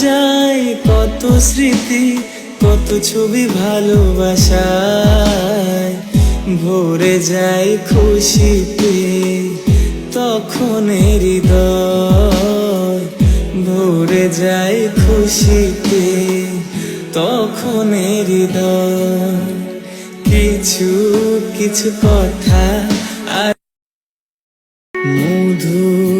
যায় কত স্মৃতি, কত ছবি ভালোবাসায়। ভরে যায় খুশিতে, তখন হৃদয়। ভরে যায় খুশিতে, তখন হৃদয়। কিছু কিছু কথা আর মধুর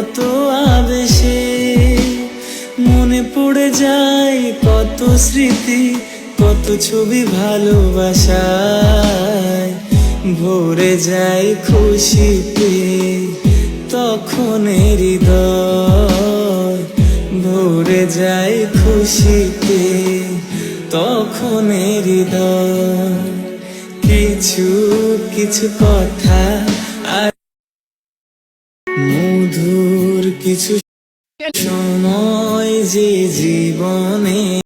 কত আবেশে মনে পড়ে যায় কত স্মৃতি, কত ছবি ভালোবাসায়। ভরে যায় খুশিতে তখন হৃদয়। ভরে যায় খুশিতে তখন হৃদয়। কিছু কিছু কথা মধুর কিছু সময় যে জীবনে